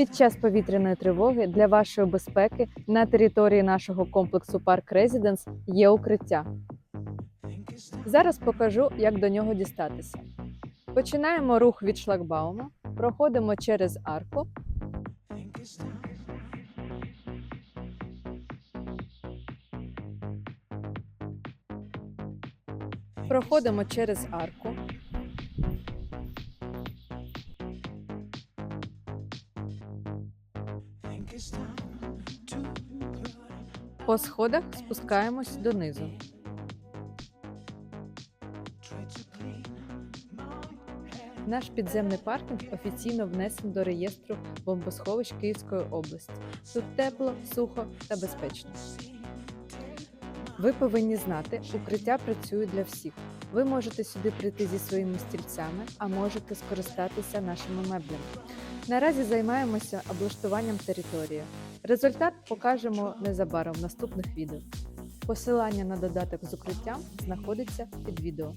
Під час повітряної тривоги для вашої безпеки на території нашого комплексу Парк Резиденс є укриття. Зараз покажу, як до нього дістатися. Починаємо рух від шлагбаума, проходимо через арку. Проходимо через арку. По сходах спускаємось донизу. Наш підземний паркінг офіційно внесений до реєстру бомбосховищ Київської області. Тут тепло, сухо та безпечно. Ви повинні знати, укриття працює для всіх. Ви можете сюди прийти зі своїми стільцями, а можете скористатися нашими меблями. Наразі займаємося облаштуванням території. Результат покажемо незабаром в наступних відео. Посилання на додаток з укриттям знаходиться під відео.